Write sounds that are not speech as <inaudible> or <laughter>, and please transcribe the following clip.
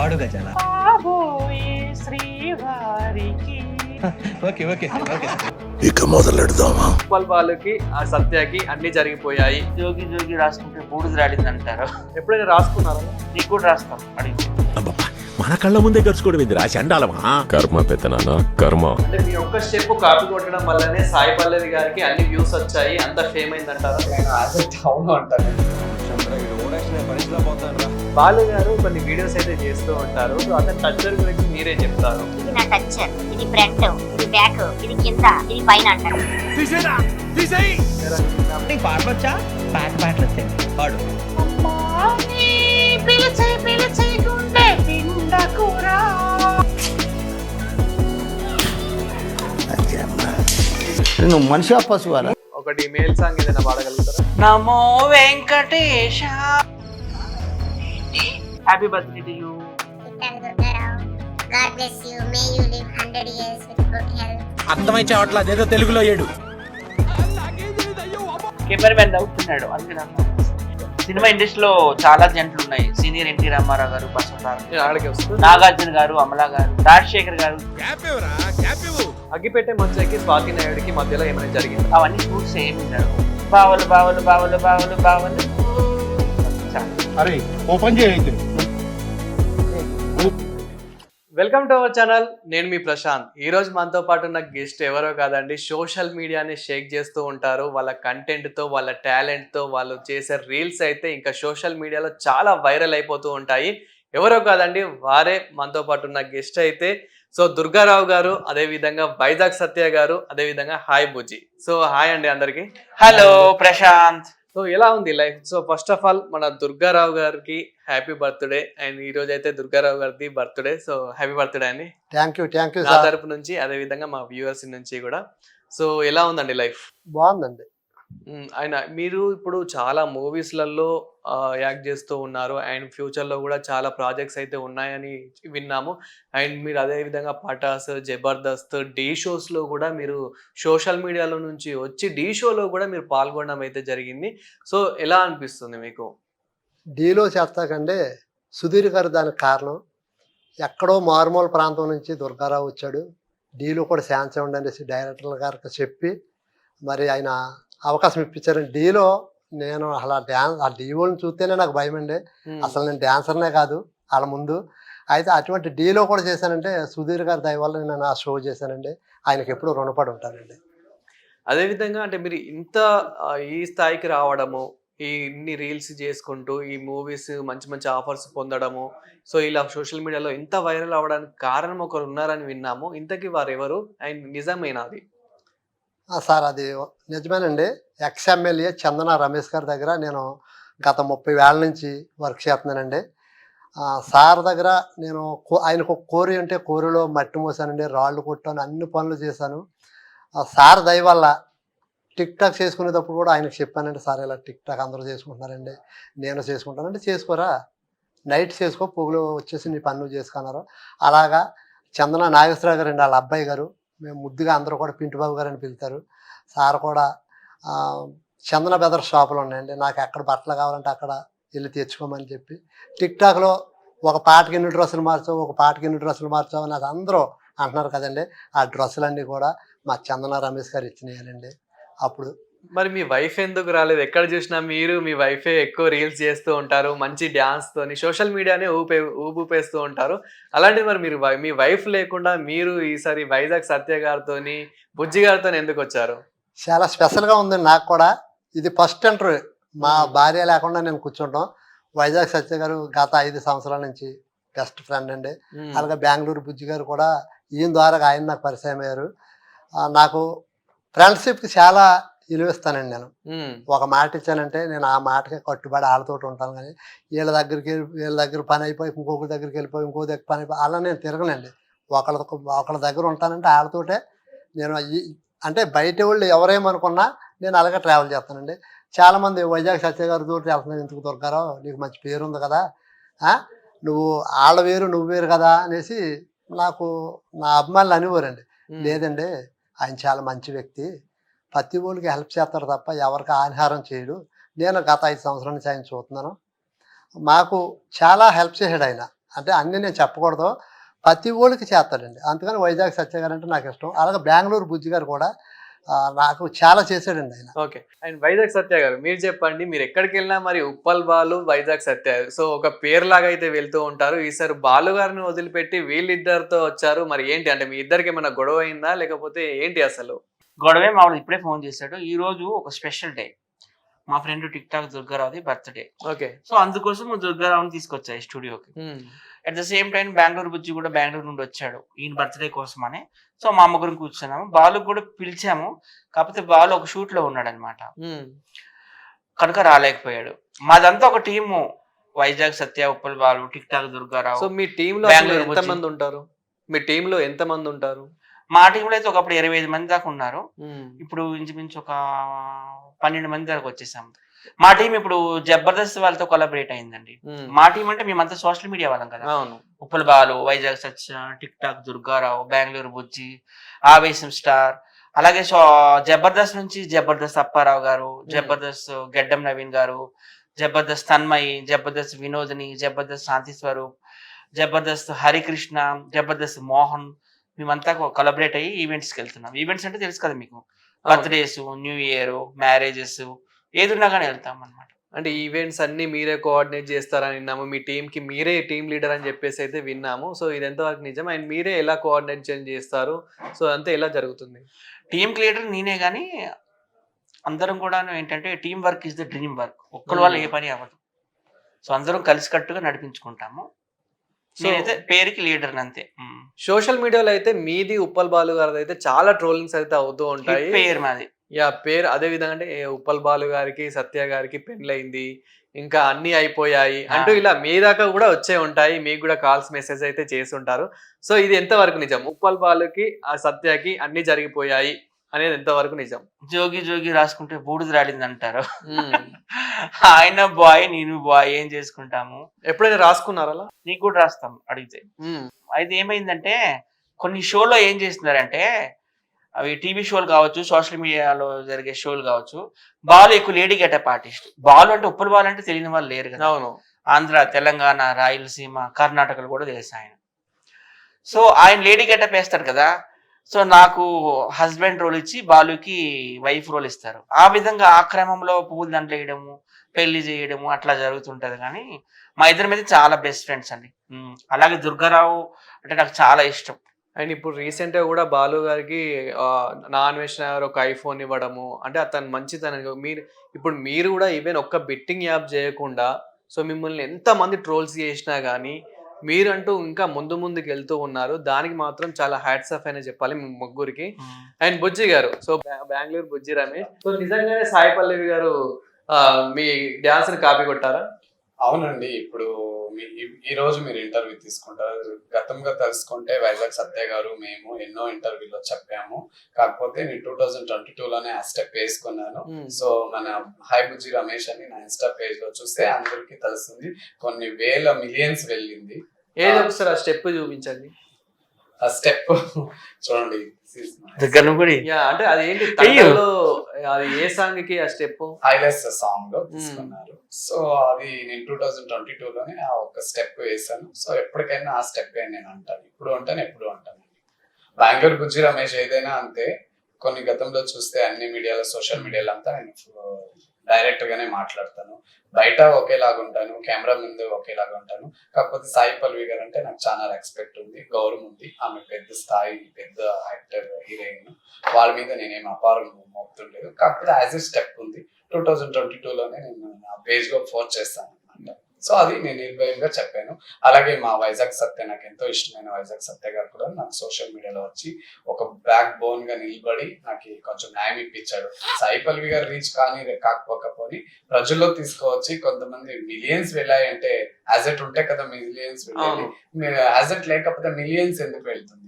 పాడు గజాల <laughs> okay okay okay. ఇక మొదలెడదామా? ఉప్పల్ బాలుకి ఆ సత్యకి అన్ని జరిగిపోయాయి. జోగి జోగి రాసుకుంటే బూడిద రాడింది అంటారు ఎప్పుడైనా రాసుకున్నారా? నీకు కూడా రాస్తాం అడిగి. మన కళ్ళ ముందే గడుచుకోవడం ఏందిరా చండాలమా? కర్మ పెత్తనాన్న కర్మ. అంటే మీ ఒక్క స్టెప్ కాపీ కొట్టడం వల్లనే సాయి పల్లవి గారికి అన్ని వ్యూస్ వచ్చాయి అంత ఫేమ్ అయింది అంటారా. అవును అంటారు బాలు గారు కొన్ని వీడియోస్ అయితే చేస్తూ ఉంటారు. సో అతని టచ్చర్ గురించి మీరే చెప్తారు? ఇది నా టచ్చర్ ఇది ఫ్రంట్ ఇది బ్యాక్ ఇది కింద ఇది పైన అంటారు. నీకు పాటలు వచ్చా పాట పాటలు వచ్చాయి పాడు పిలిచి పిలిచి గుండె పిండకురా నువ్వు మనిషి పశువారా? ఒకటి మేల్ సాంగ్ ఏదైనా పాడగలుగుతారా? నమో Venkatesa. Happy birthday to you God bless you. May you live 100 years with good health. అర్థమై చావట్లా అదేదో తెలుగులో ఏడు. కెమెరా మ్యాన్ అవుతున్నాడు అందుకే సినిమా ఇండస్ట్రీలో చాలా జంటలు ఉన్నాయి. సీనియర్ ఎన్టీ రామారావు గారు వస్తుంది? నాగార్జున గారు అమలా గారు రాజశేఖర్ గారు. అగ్గిపెట్టే మంచకి స్వాతి నాయుడికి మధ్యలో ఏమైనా జరిగింది? అవన్నీ ఫ్రూట్స్ ఏమి బావలు బావలు బావలు బావలు బావలు. అరే ఓపెన్ చేయైతే వెల్కమ్ టు అవర్ ఛానల్ నేను మీ ప్రశాంత్. ఈ రోజు మనతో పాటు ఉన్న గెస్ట్ ఎవరో కాదండి సోషల్ మీడియాని షేక్ చేస్తూ ఉంటారు. వాళ్ళ కంటెంట్తో వాళ్ళ టాలెంట్తో వాళ్ళు చేసే రీల్స్ అయితే ఇంకా సోషల్ మీడియాలో చాలా వైరల్ అయిపోతూ ఉంటాయి. ఎవరో కాదండి వారే మనతో పాటు ఉన్న గెస్ట్ అయితే. సో దుర్గారావు గారు అదే విధంగా వైజాగ్ సత్య గారు అదే విధంగా హాయ్ బుజ్జి. సో హాయ్ అండి అందరికి. హలో ప్రశాంత్. సో ఎలా ఉంది life? So first of all మన దుర్గారావు గారికి హ్యాపీ బర్త్డే అండ్ ఈ రోజు అయితే దుర్గారావు గారిది బర్త్డే సో హ్యాపీ బర్త్డే అండి. థ్యాంక్ యూ థ్యాంక్ యూ నా తరపు నుంచి అదే విధంగా మా వ్యూవర్స్ నుంచి కూడా. సో ఎలా ఉందండి లైఫ్? బాగుందండి. ఆయన మీరు ఇప్పుడు చాలా మూవీస్లలో యాక్ట్ చేస్తూ ఉన్నారు. అండ్ ఫ్యూచర్లో కూడా చాలా ప్రాజెక్ట్స్ అయితే ఉన్నాయని విన్నాము. అండ్ మీరు అదేవిధంగా పటాస్ జబర్దస్త్ డీ షోస్లో కూడా మీరు సోషల్ మీడియాలో నుంచి వచ్చి డీ షోలో కూడా మీరు పాల్గొనడం అయితే జరిగింది. సో ఎలా అనిపిస్తుంది మీకు? డీలో చేస్తాకంటే సుధీర్ గారు దానికి కారణం. ఎక్కడో మారుమూల ప్రాంతం నుంచి దుర్గారావు వచ్చాడు. డీలో కూడా ఛాన్స్ ఇవ్వండి డైరెక్టర్ గారికి చెప్పి మరి ఆయన అవకాశం ఇప్పించారు. డీలో నేను అలా డ్యాన్స్ ఆ డీఓని చూస్తేనే నాకు భయం అండి. అసలు నేను డ్యాన్సర్నే కాదు వాళ్ళ ముందు. అయితే అటువంటి డీలో కూడా చేశానంటే సుధీర్ గారి దయ వల్ల నేను ఆ షో చేశానండి. ఆయనకి ఎప్పుడూ రుణపడి ఉంటానండి. అదే విధంగా అంటే మీరు ఇంత ఈ స్థాయికి రావడము ఈ ఇన్ని రీల్స్ చేసుకుంటూ ఈ మూవీస్ మంచి మంచి ఆఫర్స్ పొందడము సో ఇలా సోషల్ మీడియాలో ఇంత వైరల్ అవ్వడానికి కారణం ఒకరు ఉన్నారని విన్నాము. ఇంతకీ వారు ఎవరు అండ్ నిజమేనా అది? సార్ అది నిజమేనండి. ఎక్స్ ఎమ్మెల్యే చందన రమేష్ గారి దగ్గర నేను గత ముప్పై వేల నుంచి వర్క్ చేస్తున్నానండి. సార్ దగ్గర నేను కో- ఆయనకు కోరి అంటే కోరిలో మట్టి మోసానండి రాళ్ళు కొట్టాను అన్ని పనులు చేశాను. ఆ, సార్ దయ వల్ల టిక్ టాక్ చేసుకునేటప్పుడు కూడా ఆయనకు చెప్పానండి సార్ ఇలా టిక్ టాక్ అందరూ చేసుకుంటున్నారండి నేను చేసుకుంటానంటే చేసుకోరా నైట్ చేసుకో పొగులు వచ్చేసి నీ పనులు చేసుకున్నారు. అలాగా చందన నాగేశ్వరరావు గారు అండి వాళ్ళ అబ్బాయి గారు. మేము ముద్దుగా అందరూ కూడా పింటిబాబు గారు అని పిలుతారు. సార్ కూడా చందన బెదర్ షాపులు ఉన్నాయండి. నాకు ఎక్కడ బట్టలు కావాలంటే అక్కడ వెళ్ళి తెచ్చుకోమని చెప్పి. టిక్ టాక్లో ఒక పాటకి ఎన్ని డ్రెస్సులు మార్చావు ఒక పాటకి ఎన్ని డ్రెస్సులు మార్చావు అని అది అందరూ అంటున్నారు కదండి. ఆ డ్రెస్సులన్నీ కూడా మా చందన రమేష్ గారు ఇచ్చినాయండి అప్పుడు మరి మీ వైఫ్ ఎందుకు రాలేదు? ఎక్కడ చూసినా మీరు మీ వైఫే ఎక్కువ రీల్స్ చేస్తూ ఉంటారు మంచి డ్యాన్స్ తోని సోషల్ మీడియానే ఊపే ఊపేస్తూ ఉంటారు. అలాంటి మరి మీరు మీ వైఫ్ లేకుండా మీరు ఈసారి వైజాగ్ సత్య గారితోని బుజ్జి గారితో ఎందుకు వచ్చారు? చాలా స్పెషల్గా ఉందండి నాకు కూడా. ఇది ఫస్ట్ ఇంటర్వ్యూ మా భార్య లేకుండా నేను కూర్చుంటాం. వైజాగ్ సత్య గారు గత ఐదు సంవత్సరాల నుంచి బెస్ట్ ఫ్రెండ్ అండి. అలాగే బెంగళూరు బుజ్జి గారు కూడా ఈయన ద్వారా ఆయన నాకు పరిచయం అయ్యారు. నాకు ఫ్రెండ్షిప్కి చాలా విలువిస్తానండి నేను. ఒక మాట ఇచ్చానంటే నేను ఆ మాటకి కట్టుబడి వాళ్ళతో ఉంటాను కానీ వీళ్ళ దగ్గరికి వీళ్ళ దగ్గర పని అయిపోయి ఇంకొక దగ్గరికి వెళ్ళిపోయి ఇంకో దగ్గర పని అయిపోయి అలా నేను తిరగనండి. ఒకళ్ళ ఒకళ్ళ దగ్గర ఉంటానంటే వాళ్ళతోటే నేను అంటే బయట వాళ్ళు ఎవరేమనుకున్నా నేను అలాగే ట్రావెల్ చేస్తానండి. చాలామంది వైజాగ్ సత్య గారితో వెళ్తున్నాను ఎందుకు దొరకారో? నీకు మంచి పేరు ఉంది కదా? నువ్వు వాళ్ళ వేరు నువ్వు వేరు కదా అనేసి నాకు నా అభిమానులు అనేవారండి. మ్మ్. లేదండి ఆయన చాలా మంచి వ్యక్తి. ప్రతి ఊళ్ళకి హెల్ప్ చేస్తారు తప్ప ఎవరికి ఆహారం చేయడు. నేను గత ఐదు సంవత్సరాల నుంచి ఆయన చూస్తున్నాను. మాకు చాలా హెల్ప్ చేశాడు ఆయన. అంటే అన్నీ నేను చెప్పకూడదు. ప్రతి ఊళ్ళకి చేస్తాడండి. అందుకని వైజాగ్ సత్య గారు అంటే నాకు ఇష్టం. అలాగే బెంగళూరు బుజ్జి గారు కూడా నాకు చాలా చేశాడండి ఆయన. ఓకే. అండ్ వైజాగ్ సత్య గారు మీరు చెప్పండి మీరు ఎక్కడికి వెళ్ళినా మరి ఉప్పల్ బాలు వైజాగ్ సత్య. సో ఒక పేరు లాగా అయితే వెళ్తూ ఉంటారు. ఈసారి బాలు గారిని వదిలిపెట్టి వీళ్ళిద్దరితో వచ్చారు. మరి ఏంటి? అంటే మీ ఇద్దరికి ఏమైనా గొడవ అయిందా? లేకపోతే ఏంటి అసలు? గొడవే మామూలు ఇప్పుడే ఫోన్ చేశాడు. ఈ రోజు ఒక స్పెషల్ డే. మా ఫ్రెండ్ టిక్ టాక్ దుర్గారావుది బర్త్డే. ఓకే. సో అందుకోసం దుర్గారావుని తీసుకొచ్చాయి స్టూడియోకి. At the same time Bengaluru Bujji కూడా బెంగళూరు నుండి వచ్చాడు. ఈయన బర్త్డే కోసం అని సో మా ముగ్గురం కూర్చున్నాము. బాలు కూడా పిలిచాము. కాకపోతే బాలు ఒక షూట్లో ఉన్నాడు అనమాట కనుక రాలేకపోయాడు. మాదంతా ఒక team. Vizag Satya Uppal Balu TikTok so Durgarao మీ టీమ్లో అసలు బెంగళూరు ఎంత మంది ఉంటారు? మీ టీమ్లో ఎంత మంది ఉంటారు? మా టీంలో అయితే ఒకప్పుడు ఇరవై ఐదు మంది దాకా ఉన్నారు. ఇప్పుడు ఇంచుమించు ఒక పన్నెండు మంది దాకా వచ్చేసాం. మా టీం ఇప్పుడు జబర్దస్త్ వాళ్ళతో కొలాబరేట్ అయిందండి. మా టీం అంటే మేమంతా సోషల్ మీడియా వాళ్ళం కదా. అవును. ఉప్పల్ బాలు వైజాగ్ సత్య టిక్ టాక్ దుర్గారావు బెంగళూరు బుజ్జి ఆవేశం స్టార్ అలాగే జబర్దస్త్ నుంచి జబర్దస్త్ అప్పారావు గారు జబర్దస్త్ గెడ్డం నవీన్ గారు జబర్దస్త్ తన్మయి జబర్దస్త్ వినోదిని జబర్దస్త్ శాంతి స్వరూప్ జబర్దస్త్ హరికృష్ణ జబర్దస్త్ మోహన్ మేమంతా కొలబరేట్ అయ్యి ఈవెంట్స్కి వెళ్తున్నాం ఈవెంట్స్ అంటే తెలుసు కదా మీకు. బర్త్డేస్ న్యూ ఇయర్ మ్యారేజెస్ ఏది ఉన్నా కానీ వెళ్తాం అనమాట అంటే ఈవెంట్స్ అన్ని మీరే కోఆర్డినేట్ చేస్తారని విన్నాము. మీ టీమ్కి మీరే టీమ్ లీడర్ అని చెప్పేసి అయితే విన్నాము. సో ఇది ఎంతవరకు నిజం? అండ్ మీరే ఎలా కోఆర్డినేషన్ చేస్తారు? సో అంతా ఎలా జరుగుతుంది? టీమ్ లీడర్ నేనే కానీ అందరం కూడా ఏంటంటే team work is the dream work ఒక్కరి వల్ల ఏ పని అవ్వదు. సో అందరం కలిసికట్టుగా నడిపించుకుంటాము. నేనైతే పేరుకి లీడర్ అంతే. సోషల్ మీడియాలో అయితే మీది ఉప్పల్ బాలు గారిది అయితే చాలా ట్రోలింగ్స్ అయితే అవుతూ ఉంటాయి. పేరు మాది. యా పేరు అదే విధంగా అంటే ఉప్పల్ బాలు గారికి సత్య గారికి పెళ్ళైంది ఇంకా అన్ని అయిపోయాయి. అంటూ ఇలా మీ దాకా కూడా వచ్చే ఉంటాయి. మీకు కూడా కాల్స్ మెసేజ్ అయితే చేసి ఉంటారు సో ఇది ఎంతవరకు నిజం? ఉప్పల్ బాలుకి ఆ సత్యకి అన్ని జరిగిపోయాయి. అనేది ఎంతవరకు నిజం. జోగి జోగి రాసుకుంటే బూడిద రాడింది అంటారు. ఆయన బాయ్ నేను బాయ్ ఏం చేసుకుంటాము? ఎప్పుడైనా రాసుకున్నారా అలా? నీకు కూడా రాస్తాం అడిగితే. అయితే ఏమైందంటే కొన్ని షోలో ఏం చేస్తున్నారంటే అవి టీవీ షోలు కావచ్చు సోషల్ మీడియాలో జరిగే షోలు కావచ్చు బాలు ఎక్కువ లేడీ గెటప్ ఆర్టిస్ట్. బాలు అంటే ఉప్పల్ బాలు అంటే తెలియని వాళ్ళు లేరు కదా. అవును. ఆంధ్ర తెలంగాణ రాయలసీమ కర్ణాటకలో కూడా తెలుసు ఆయన. సో ఆయన లేడీ గెటప్ వేస్తారు కదా సో నాకు హస్బెండ్ రోల్ ఇచ్చి బాలుకి వైఫ్ రోల్ ఇస్తారు. ఆ విధంగా ఆ క్రమంలో పువ్వులు దండలు వేయడము పెళ్ళి చేయడము అట్లా జరుగుతుంటది. కానీ మా ఇద్దరి మీద చాలా బెస్ట్ ఫ్రెండ్స్ అండి. అలాగే దుర్గారావు అంటే నాకు చాలా ఇష్టం. అండ్ ఇప్పుడు రీసెంట్గా కూడా బాలు గారికి నాన్ నా గారు ఒక ఐఫోన్ ఇవ్వడము అంటే అతను మంచితనం. మీరు ఇప్పుడు మీరు కూడా ఈవెన్ ఒక్క బెట్టింగ్ యాప్ చేయకుండా సో మిమ్మల్ని ఎంత మంది ట్రోల్స్ చేసినా కానీ మీరంటూ ఇంకా ముందు ముందుకు వెళ్తూ ఉన్నారు. దానికి మాత్రం చాలా హ్యాట్స్ ఆఫ్ అనే చెప్పాలి మీ ముగ్గురికి. అండ్ బుజ్జి గారు సో బెంగళూరు బుజ్జి రమేష్. సో నిజంగానే సాయి పల్లవి గారు ఆ, మీ డాన్స్ని కాపీ కొట్టారా? అవునండి. ఇప్పుడు ఈ- రోజు మీరు ఇంటర్వ్యూ తీసుకుంటారు. గతంగా తెలుసుకుంటే వైజాగ్ సత్య గారు మేము ఎన్నో ఇంటర్వ్యూలో చెప్పాము. కాకపోతే నేను టూ థౌజండ్ ట్వంటీ టూ లోనే ఆ స్టెప్ వేసుకున్నాను. Hmm. సో మన హై బుజ్జి రమేష్ అని నా ఇన్స్టా పేజ్లో చూస్తే అందరికి తెలుస్తుంది. కొన్ని వేల మిలియన్స్ వెళ్ళింది. ఏదో ఒకసారి ఆ స్టెప్ చూపించండి. స్టెప్ చూడండి యా అంటే అది ఏంటి. తమిళలో అది ఏ సాంగ్కి ఆ స్టెప్ హైలెస్ సాంగ్లో తీసుకున్నారు. సో అది నేను టూ థౌజండ్ ట్వంటీ టూ లోనే ఆ ఒక స్టెప్ వేసాను సో ఎప్పటికైనా ఆ స్టెప్ నేను అంటాను. ఇప్పుడు అంటాను ఎప్పుడు అంటాను. బెంగళూరు బుజ్జి రమేష్ ఏదైనా అంతే. కొన్ని గతంలో చూస్తే అన్ని మీడియాలో సోషల్ మీడియాలో అంతా నేను డైరెక్ట్ గానే మాట్లాడతాను. బయట ఒకేలాగా ఉంటాను కెమెరా ముందు ఒకేలాగా ఉంటాను. కాకపోతే సాయి పల్వి గారు అంటే నాకు చాలా రెస్పెక్ట్ ఉంది గౌరవం ఉంది. ఆమె పెద్ద స్థాయి పెద్ద యాక్టర్ హీరోయిన్ వాళ్ళ మీద నేనేం అపారం మోపుతుండలేదు కాకపోతే యాజ్ ఎ స్టెప్ ఉంది. టూ థౌజండ్ ట్వంటీ లోనే నేను నా పేజ్లో ఫోర్ చేస్తాను అనమాట సో అది నేను నిర్భయంగా చెప్పాను. అలాగే మా వైజాగ్ సత్య నాకు ఎంతో ఇష్టమైన వైజాగ్ సత్య గారు కూడా నాకు సోషల్ మీడియాలో వచ్చి ఒక బ్యాక్ బోన్గా నిలబడి నాకు కొంచెం న్యాయం ఇప్పించాడు. సాయి పల్వి గారు రీచ్ కానీ కాకపోకపోని ప్రజల్లో తీసుకువచ్చి కొంతమంది మిలియన్స్ వెళ్ళాయి అంటే యాజెట్ ఉంటే కదా మిలియన్స్ వెళ్ళాయి అవును. యాజెట్ లేకపోతే మిలియన్స్ ఎందుకు వెళ్తుంది?